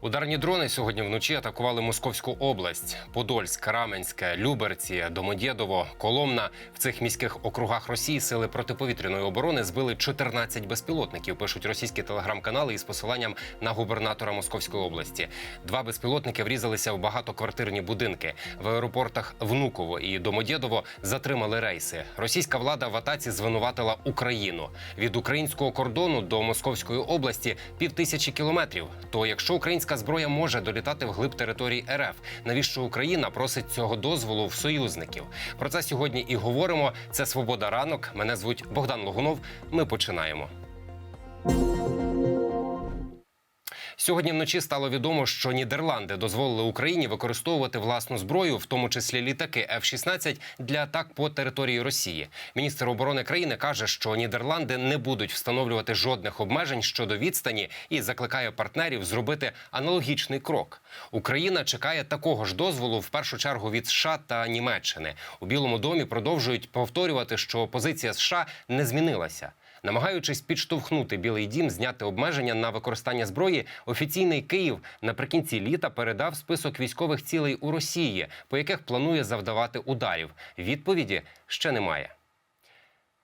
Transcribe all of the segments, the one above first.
Ударні дрони сьогодні вночі атакували Московську область: Подольськ, Раменське, Люберці, Домодєдово, Коломна. В цих міських округах Росії сили протиповітряної оборони збили 14 безпілотників. Пишуть російські телеграм-канали із посиланням на губернатора Московської області. Два безпілотники врізалися в багатоквартирні будинки. В аеропортах Внуково і Домодєдово затримали рейси. Російська влада в атаці звинуватила Україну від українського кордону до Московської області півтисячі кілометрів. То якщо українська зброя може долітати вглиб території РФ, навіщо Україна просить цього дозволу в союзників? Про це сьогодні і говоримо. Це Свобода ранок. Мене звуть Богдан Логунов. Ми починаємо. Сьогодні вночі стало відомо, що Нідерланди дозволили Україні використовувати власну зброю, в тому числі літаки F-16, для атак по території Росії. Міністр оборони країни каже, що Нідерланди не будуть встановлювати жодних обмежень щодо відстані і закликає партнерів зробити аналогічний крок. Україна чекає такого ж дозволу в першу чергу від США та Німеччини. У Білому домі продовжують повторювати, що позиція США не змінилася. Намагаючись підштовхнути Білий Дім зняти обмеження на використання зброї, офіційний Київ наприкінці літа передав список військових цілей у Росії, по яких планує завдавати ударів. Відповіді ще немає.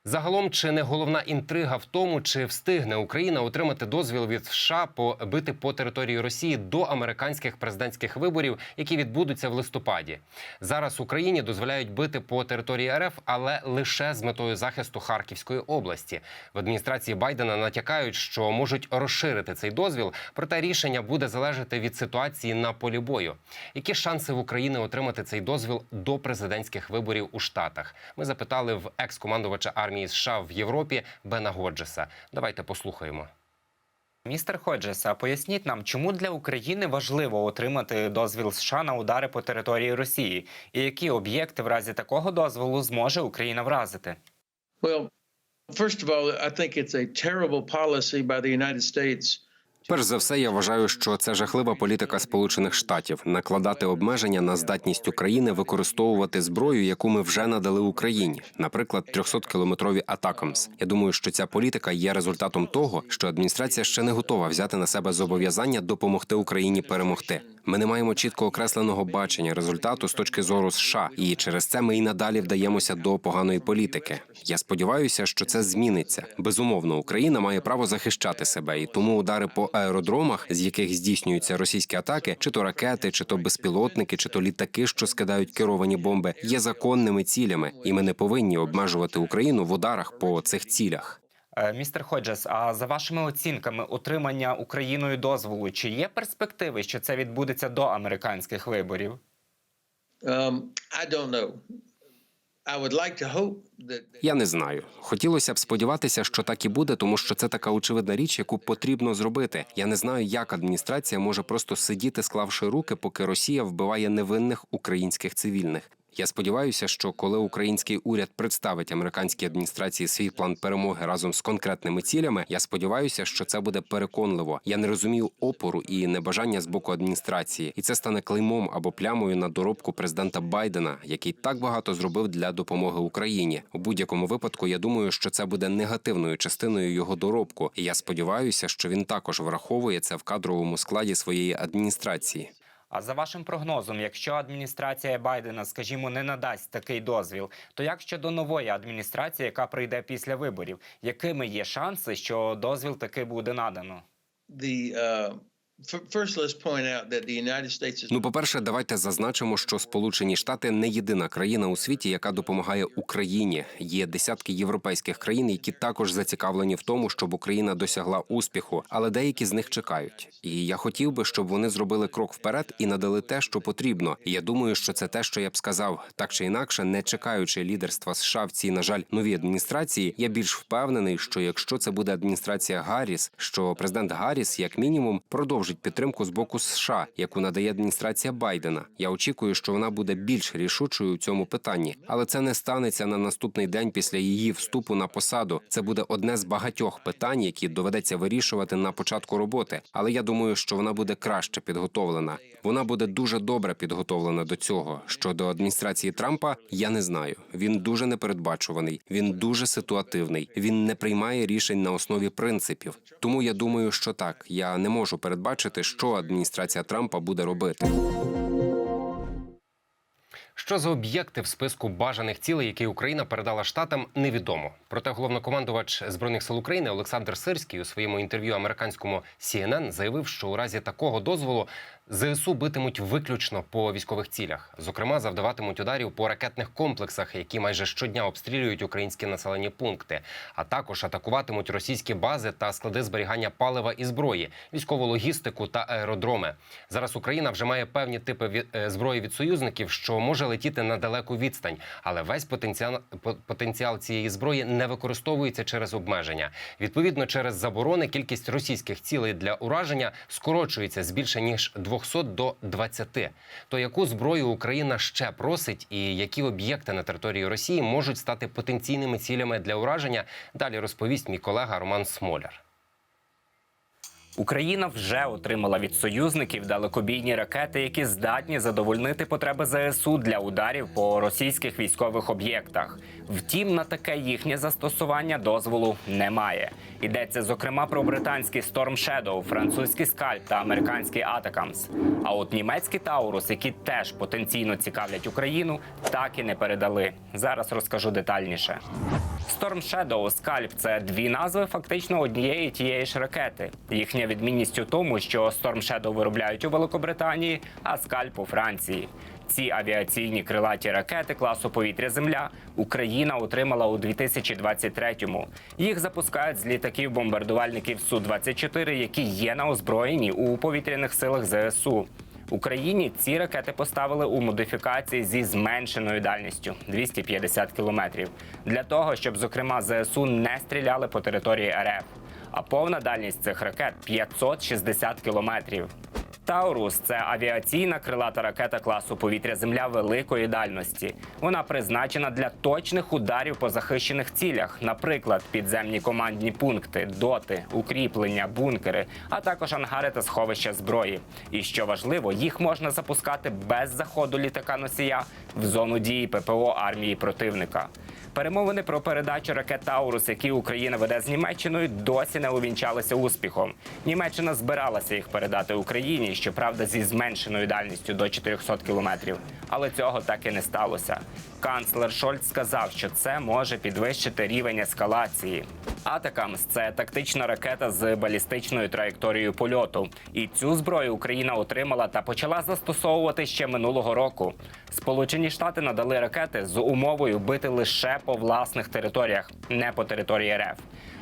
Загалом, чи не головна інтрига в тому, чи встигне Україна отримати дозвіл від США побити по території Росії до американських президентських виборів, які відбудуться в листопаді. Зараз Україні дозволяють бити по території РФ, але лише з метою захисту Харківської області. В адміністрації Байдена натякають, що можуть розширити цей дозвіл, проте рішення буде залежати від ситуації на полі бою. Які шанси в Україні отримати цей дозвіл до президентських виборів у Штатах? Ми запитали в екс-командувача армії США в Європі Бена Годжеса. Давайте послухаємо. Містер Ходжес, а поясніть нам, чому для України важливо отримати дозвіл США на удари по території Росії, і які об'єкти в разі такого дозволу зможе Україна вразити? Well, first of all, I think it's a terrible policy by the United States Перш за все, я вважаю, що це жахлива політика Сполучених Штатів накладати обмеження на здатність України використовувати зброю, яку ми вже надали Україні, наприклад, 300-кілометрові атакамс. Я думаю, що ця політика є результатом того, що адміністрація ще не готова взяти на себе зобов'язання допомогти Україні перемогти. Ми не маємо чітко окресленого бачення результату з точки зору США, і через це ми і надалі вдаємося до поганої політики. Я сподіваюся, що це зміниться. Безумовно, Україна має право захищати себе, і тому удари по аеродромах, з яких здійснюються російські атаки, чи то ракети, чи то безпілотники, чи то літаки, що скидають керовані бомби, є законними цілями, і ми не повинні обмежувати Україну в ударах по цих цілях. Е, Містер Ходжес, а за вашими оцінками, отримання Україною дозволу, чи є перспективи, що це відбудеться до американських виборів? Um, I don't know. Я не знаю. Хотілося б сподіватися, що так і буде, тому що це така очевидна річ, яку потрібно зробити. Я не знаю, як адміністрація може просто сидіти, склавши руки, поки Росія вбиває невинних українських цивільних. Я сподіваюся, що коли український уряд представить американській адміністрації свій план перемоги разом з конкретними цілями, я сподіваюся, що це буде переконливо. Я не розумію опору і небажання з боку адміністрації, і це стане клеймом або плямою на доробку президента Байдена, який так багато зробив для допомоги Україні. У будь-якому випадку я думаю, що це буде негативною частиною його доробку. І я сподіваюся, що він також враховує це в кадровому складі своєї адміністрації. А за вашим прогнозом, якщо адміністрація Байдена, скажімо, не надасть такий дозвіл, то як щодо нової адміністрації, яка прийде після виборів, якими є шанси, що дозвіл таки буде надано? the uh, Ну, по-перше, давайте зазначимо, що Сполучені Штати не єдина країна у світі, яка допомагає Україні. Є десятки європейських країн, які також зацікавлені в тому, щоб Україна досягла успіху, але деякі з них чекають. І я хотів би, щоб вони зробили крок вперед і надали те, що потрібно. І я думаю, що це те, що я б сказав, так чи інакше, не чекаючи лідерства США в цій, на жаль, новій адміністрації. Я більш впевнений, що якщо це буде адміністрація Гарріс, що президент Гарріс, як мінімум, продовжить підтримку з боку США, яку надає адміністрація Байдена. Я очікую, що вона буде більш рішучою у цьому питанні, але це не станеться на наступний день після її вступу на посаду. Це буде одне з багатьох питань, які доведеться вирішувати на початку роботи. Але я думаю, що вона буде краще підготовлена. Вона буде дуже добре підготовлена до цього. Щодо адміністрації Трампа, я не знаю. Він дуже непередбачуваний, він дуже ситуативний. Він не приймає рішень на основі принципів. Тому я думаю, що так я не можу передбачити. Побачити, що адміністрація Трампа буде робити. Що за об'єкти в списку бажаних цілей, які Україна передала штатам, невідомо. Проте головнокомандувач збройних сил України Олександр Сирський у своєму інтерв'ю американському CNN заявив, що у разі такого дозволу ЗСУ битимуть виключно по військових цілях. Зокрема, завдаватимуть ударів по ракетних комплексах, які майже щодня обстрілюють українські населені пункти, а також атакуватимуть російські бази та склади зберігання палива і зброї, військову логістику та аеродроми. Зараз Україна вже має певні типи е, зброї від союзників, що може летіти на далеку відстань, але весь потенціал по- потенціал цієї зброї не використовується через обмеження. Відповідно, через заборони кількість російських цілей для ураження скорочується з більше ніж 200 до 20. То яку зброю Україна ще просить, і які об'єкти на території Росії можуть стати потенційними цілями для ураження? Далі розповість мій колега Роман Смоляр. Україна вже отримала від союзників далекобійні ракети, які здатні задовольнити потреби ЗСУ для ударів по російських військових об'єктах. Втім, на таке їхнє застосування дозволу немає. Йдеться зокрема про британський Storm Shadow, французький Скальп та американський Атакамс. А от німецькі Таурус, які теж потенційно цікавлять Україну, так і не передали. Зараз розкажу детальніше. Storm Shadow, Скальп це дві назви фактично однієї тієї ж ракети. Їхня відмінність у тому, що Storm Shadow виробляють у Великобританії, а Скальп у Франції. Ці авіаційні крилаті ракети класу повітря-земля Україна отримала у 2023-му. Їх запускають з літаків бомбардувальників Су-24, які є на озброєнні у повітряних силах ЗСУ. Україні ці ракети поставили у модифікації зі зменшеною дальністю 250 кілометрів для того, щоб зокрема ЗСУ не стріляли по території РФ. А повна дальність цих ракет 560 кілометрів. Таурус це авіаційна крилата ракета класу повітря-земля великої дальності. Вона призначена для точних ударів по захищених цілях, наприклад, підземні командні пункти, доти, укріплення, бункери, а також ангари та сховища зброї. І що важливо, їх можна запускати без заходу літака носія в зону дії ППО армії противника. Перемовини про передачу ракет Таурус, які Україна веде з Німеччиною, досі не увінчалися успіхом. Німеччина збиралася їх передати Україні, щоправда, зі зменшеною дальністю до 400 кілометрів. Але цього так і не сталося. Канцлер Шольц сказав, що це може підвищити рівень ескалації. Атакамс це тактична ракета з балістичною траєкторією польоту. І цю зброю Україна отримала та почала застосовувати ще минулого року. Сполучені Штати надали ракети з умовою бити лише по власних територіях, не по території РФ.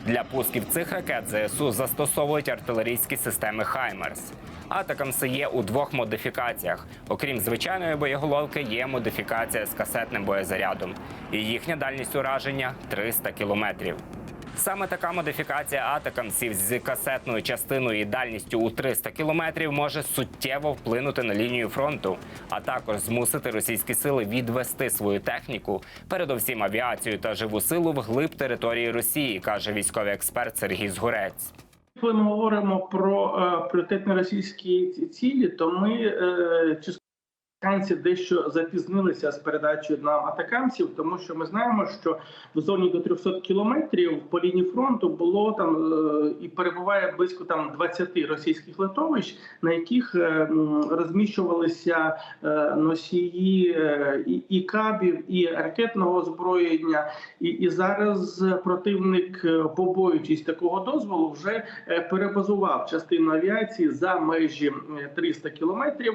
Для пусків цих ракет ЗСУ застосовують артилерійські системи Хаймерс. Атакамси є у двох модифікаціях. Окрім звичайної боєголовки, є модифікація з касетним боєзарядом. І їхня дальність ураження 300 кілометрів. Саме така модифікація атакамсів з касетною частиною і дальністю у 300 кілометрів може суттєво вплинути на лінію фронту, а також змусити російські сили відвести свою техніку, передовсім авіацію та живу силу вглиб території Росії, каже військовий експерт Сергій Згурець. Коли ми говоримо про е, пріоритетні російські цілі, то ми е, американці дещо запізнилися з передачею нам атакамсів, тому що ми знаємо, що в зоні до 300 кілометрів по лінії фронту було там е, і перебуває близько там 20 російських литовищ, на яких е, розміщувалися е, носії і, кабів, і ракетного озброєння. І, і зараз противник, побоюючись такого дозволу, вже перебазував частину авіації за межі е, 300 кілометрів,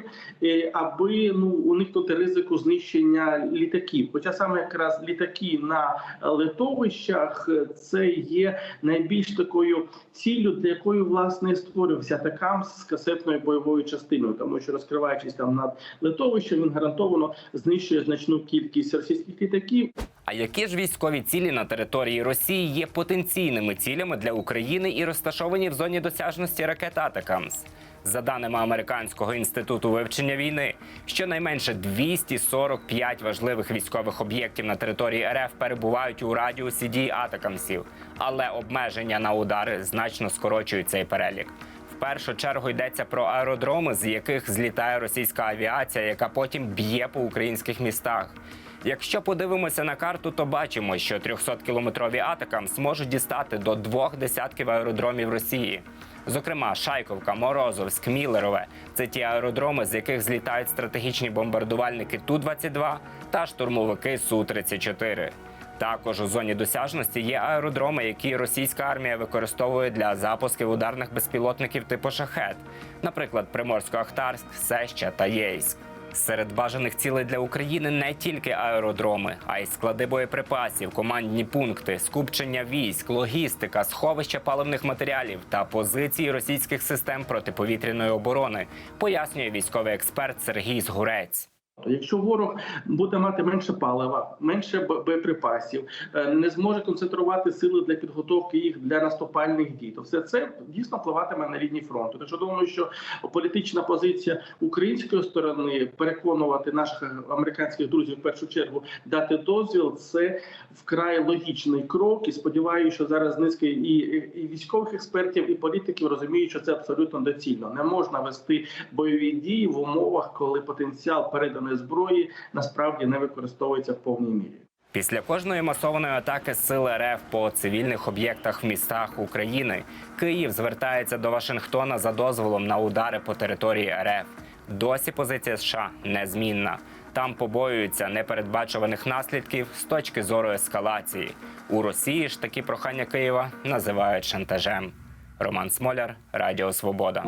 аби ну уникнути ризику знищення літаків. Хоча саме якраз літаки на литовищах е, це є найбільш такою ціллю, для якої власне створився така з касетною бойовою частиною, тому що розкриваючись там над литовищем, він гарантовано знищує значну кількість російських літаків. А які ж військові цілі на території Росії є потенційними цілями для України і розташовані в зоні досяжності ракет Атакамс? За даними американського інституту вивчення війни, щонайменше 245 важливих військових об'єктів на території РФ перебувають у радіусі дії атакамсів, але обмеження на удари значно скорочують цей перелік. В першу чергу йдеться про аеродроми, з яких злітає російська авіація, яка потім б'є по українських містах. Якщо подивимося на карту, то бачимо, що 300-кілометрові атакам зможуть дістати до двох десятків аеродромів Росії. Зокрема, Шайковка, Морозовськ, Мілерове це ті аеродроми, з яких злітають стратегічні бомбардувальники Ту-22 та штурмовики Су-34. Також у зоні досяжності є аеродроми, які російська армія використовує для запусків ударних безпілотників типу шахет, наприклад, Приморсько-Ахтарськ, Сеща та Єйськ. Серед бажаних цілей для України не тільки аеродроми, а й склади боєприпасів, командні пункти, скупчення військ, логістика, сховища паливних матеріалів та позиції російських систем протиповітряної оборони, пояснює військовий експерт Сергій Згурець. Якщо ворог буде мати менше палива, менше боєприпасів, е, не зможе концентрувати сили для підготовки їх для наступальних дій, то все це дійсно впливатиме на лінії фронту. Тож думаю, що політична позиція української сторони переконувати наших американських друзів в першу чергу дати дозвіл, це вкрай логічний крок. І сподіваюся, що зараз низка і, військових експертів, і політиків розуміють, що це абсолютно доцільно. Не можна вести бойові дії в умовах, коли потенціал переданої зброї насправді не використовується в повній мірі. Після кожної масованої атаки сил РФ по цивільних об'єктах в містах України Київ звертається до Вашингтона за дозволом на удари по території РФ. Досі позиція США незмінна. Там побоюються непередбачуваних наслідків з точки зору ескалації. У Росії ж такі прохання Києва називають шантажем. Роман Смоляр, Радіо Свобода.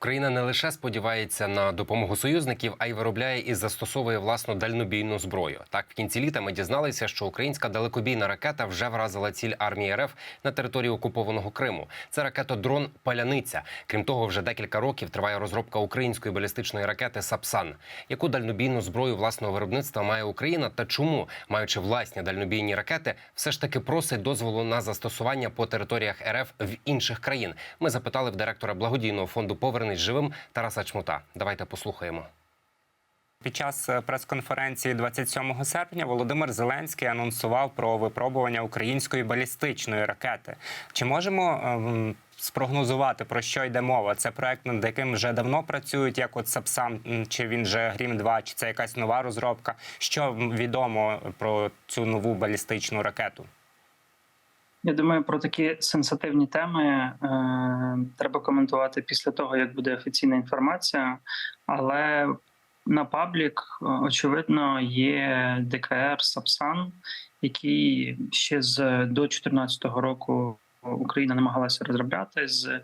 Україна не лише сподівається на допомогу союзників, а й виробляє і застосовує власну дальнобійну зброю. Так, в кінці літа ми дізналися, що українська далекобійна ракета вже вразила ціль армії РФ на території окупованого Криму. Це ракетодрон Паляниця. Крім того, вже декілька років триває розробка української балістичної ракети Сапсан. Яку дальнобійну зброю власного виробництва має Україна та чому, маючи власні дальнобійні ракети, все ж таки просить дозволу на застосування по територіях РФ в інших країн? Ми запитали в директора благодійного фонду Повернись живим Тараса Чмута. Давайте послухаємо. Під час е, прес-конференції 27 серпня Володимир Зеленський анонсував про випробування української балістичної ракети. Чи можемо ем, спрогнозувати про що йде мова? Це проект, над яким вже давно працюють, як от Сапсам, чи він же Грім 2 чи це якась нова розробка? Що відомо про цю нову балістичну ракету? Я думаю, про такі сенситивні теми е, треба коментувати після того, як буде офіційна інформація. Але на паблік, е, очевидно, є ДКР Сапсан, який ще з до 2014 року Україна намагалася розробляти з е,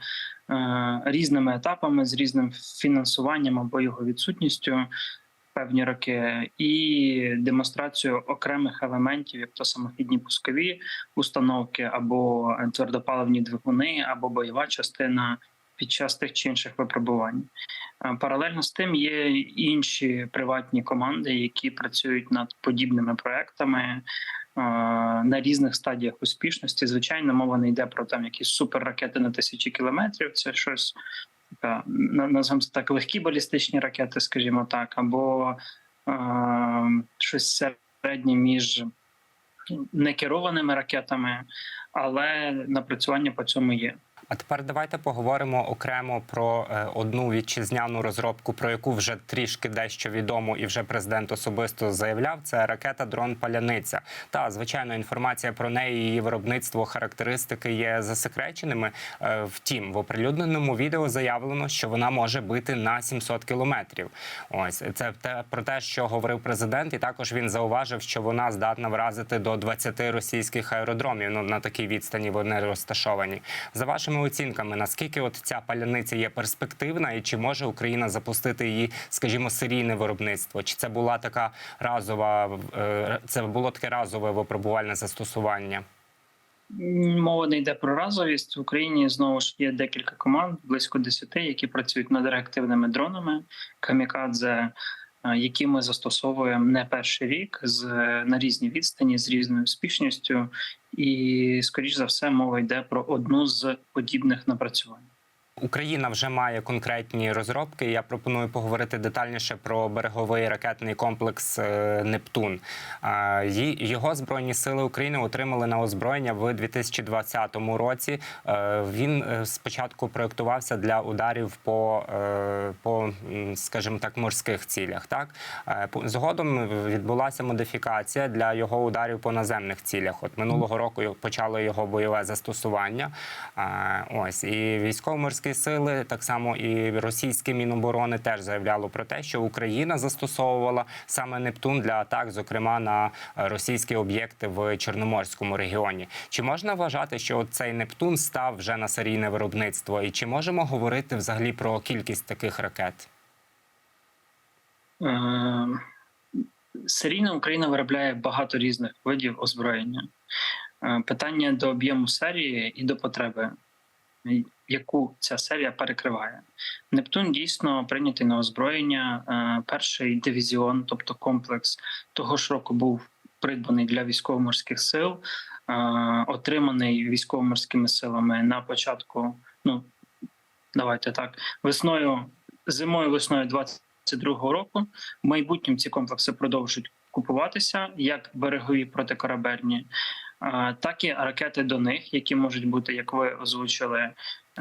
різними етапами, з різним фінансуванням або його відсутністю. Певні роки і демонстрацію окремих елементів, як то самохідні пускові установки, або твердопаливні двигуни, або бойова частина під час тих чи інших випробувань. Е, Паралельно з тим є інші приватні команди, які працюють над подібними проектами е, на різних стадіях успішності. Звичайно, мова не йде про там якісь суперракети на тисячі кілометрів. Це щось назвемо так легкі балістичні ракети, скажімо так, або е, щось середнє між некерованими ракетами, але напрацювання по цьому є. А тепер давайте поговоримо окремо про е, одну вітчизняну розробку, про яку вже трішки дещо відомо, і вже президент особисто заявляв. Це ракета дрон Паляниця. Та звичайно, інформація про неї, її виробництво, характеристики є засекреченими. Е, втім, в оприлюдненому відео заявлено, що вона може бити на 700 кілометрів. Ось це те про те, що говорив президент, і також він зауважив, що вона здатна вразити до 20 російських аеродромів. Ну на такій відстані вони розташовані. За вашими оцінками, наскільки от ця паляниця є перспективна, і чи може Україна запустити її, скажімо, серійне виробництво? Чи це була така разова, е, це було таке разове випробувальне застосування? Мова не йде про разовість в Україні. Знову ж є декілька команд, близько 10, які працюють над реактивними дронами камікадзе, які ми застосовуємо не перший рік з на різні відстані з різною успішністю, і скоріш за все мова йде про одну з подібних напрацювань. Україна вже має конкретні розробки. Я пропоную поговорити детальніше про береговий ракетний комплекс е, Нептун. Його збройні сили України отримали на озброєння в 2020 році. Е, Він е, спочатку проєктувався для ударів по, по скажімо так, морських цілях. Так згодом відбулася модифікація для його ударів по наземних цілях. От минулого року почало його бойове застосування. Ось і військово-морські сили, так само і російське міноборони теж заявляло про те, що Україна застосовувала саме Нептун для атак, зокрема на е, російські об'єкти в Чорноморському регіоні. Чи можна вважати, що цей Нептун став вже на серійне виробництво? І чи можемо говорити взагалі про кількість таких ракет? Е, Серійно Україна виробляє багато різних видів озброєння. Е, Питання до об'єму серії і до потреби, яку ця серія перекриває. Нептун дійсно прийнятий на озброєння. Е, Перший дивізіон, тобто комплекс того ж року, був придбаний для військово-морських сил, е, отриманий військово-морськими силами на початку. Ну давайте так, весною, зимою, весною 2022 року. В майбутньому ці комплекси продовжують купуватися як берегові протикорабельні, так і ракети до них, які можуть бути, як ви озвучили, е,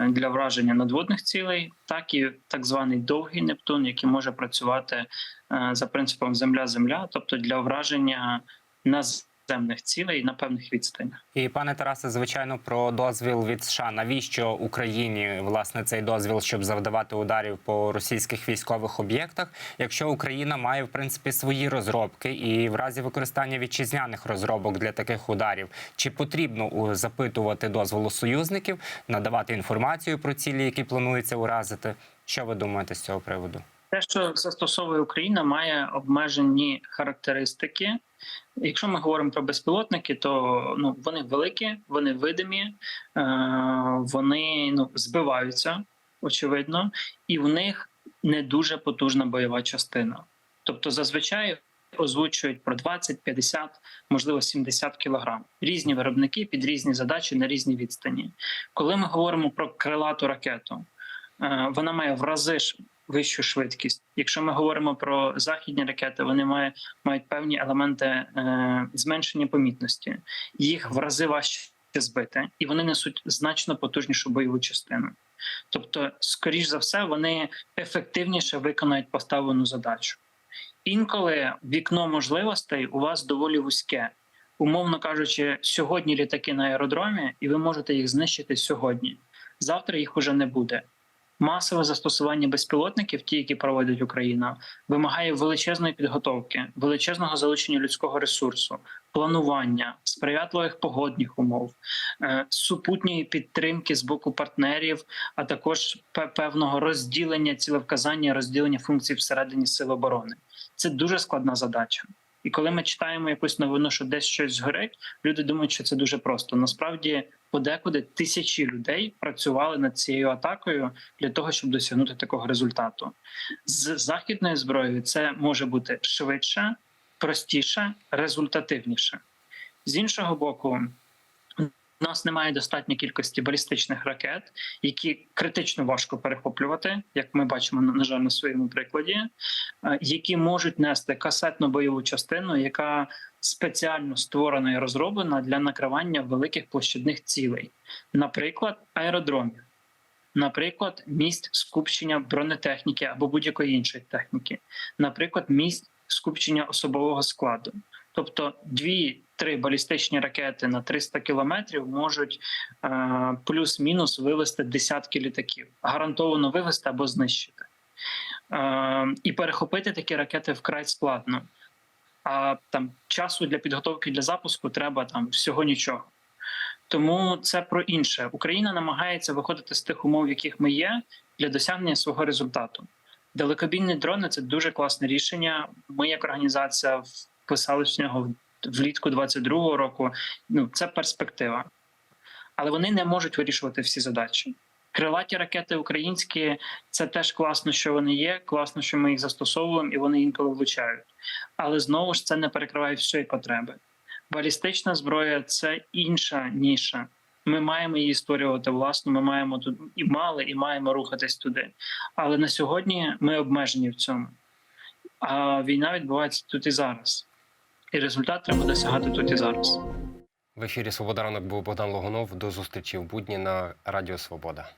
для враження надводних цілей, так і так званий довгий Нептун, який може працювати е, за принципом земля-земля, тобто для враження наземних цілей на певних відстанях. І пане Тарасе, звичайно, про дозвіл від США. Навіщо Україні власне цей дозвіл, щоб завдавати ударів по російських військових об'єктах, якщо Україна має в принципі свої розробки, і в разі використання вітчизняних розробок для таких ударів, чи потрібно запитувати дозволу союзників, надавати інформацію про цілі, які планується уразити? Що ви думаєте з цього приводу? Те, що застосовує Україна, має обмежені характеристики. Якщо ми говоримо про безпілотники, то ну вони великі, вони видимі, е, вони ну збиваються, очевидно, і в них не дуже потужна бойова частина. Тобто, зазвичай озвучують про 20, 50, можливо, 70 кілограм. Різні виробники під різні задачі на різній відстані. Коли ми говоримо про крилату ракету, е, вона має в рази вищу швидкість. Якщо ми говоримо про західні ракети, вони мають, мають певні елементи е, зменшення помітності. Їх в рази важче збити, і вони несуть значно потужнішу бойову частину. Тобто, скоріш за все, вони ефективніше виконають поставлену задачу. Інколи вікно можливостей у вас доволі вузьке. Умовно кажучи, сьогодні літаки на аеродромі, і ви можете їх знищити сьогодні. Завтра їх уже не буде. Масове застосування безпілотників, ті, які проводить Україна, вимагає величезної підготовки, величезного залучення людського ресурсу, планування, сприятливих погодних умов, е, супутньої підтримки з боку партнерів, а також певного розділення цілевказання, розділення функцій всередині сил оборони. Це дуже складна задача. І коли ми читаємо якусь новину, що десь щось згорить, люди думають, що це дуже просто. Насправді, подекуди тисячі людей працювали над цією атакою для того, щоб досягнути такого результату. З західною зброєю це може бути швидше, простіше, результативніше. З іншого боку, у нас немає достатньої кількості балістичних ракет, які критично важко перехоплювати, як ми бачимо на жаль на своєму прикладі, е, які можуть нести касетну бойову частину, яка спеціально створена і розроблена для накривання великих площадних цілей, наприклад, аеродромів, наприклад, місць скупчення бронетехніки або будь-якої іншої техніки, наприклад, місць скупчення особового складу. Тобто дві-три балістичні ракети на 300 кілометрів можуть е, плюс-мінус вивести десятки літаків, гарантовано вивести або знищити. Е, і перехопити такі ракети вкрай складно. А там часу для підготовки для запуску треба там всього нічого. Тому це про інше. Україна намагається виходити з тих умов, в яких ми є, для досягнення свого результату. Далекобійні дрони це дуже класне рішення. Ми, як організація, вписалися в нього влітку 22-го року. Ну це перспектива, але вони не можуть вирішувати всі задачі. Крилаті ракети українські це теж класно, що вони є. Класно, що ми їх застосовуємо, і вони інколи влучають. Але знову ж це не перекриває всієї потреби. Балістична зброя це інша ніша. Ми маємо її створювати власну. Ми маємо тут і мали, і маємо рухатись туди. Але на сьогодні ми обмежені в цьому. А війна відбувається тут і зараз. І результат треба досягати тут і зараз. В ефірі Свобода ранок був Богдан Логунов. До зустрічі в будні на Радіо Свобода.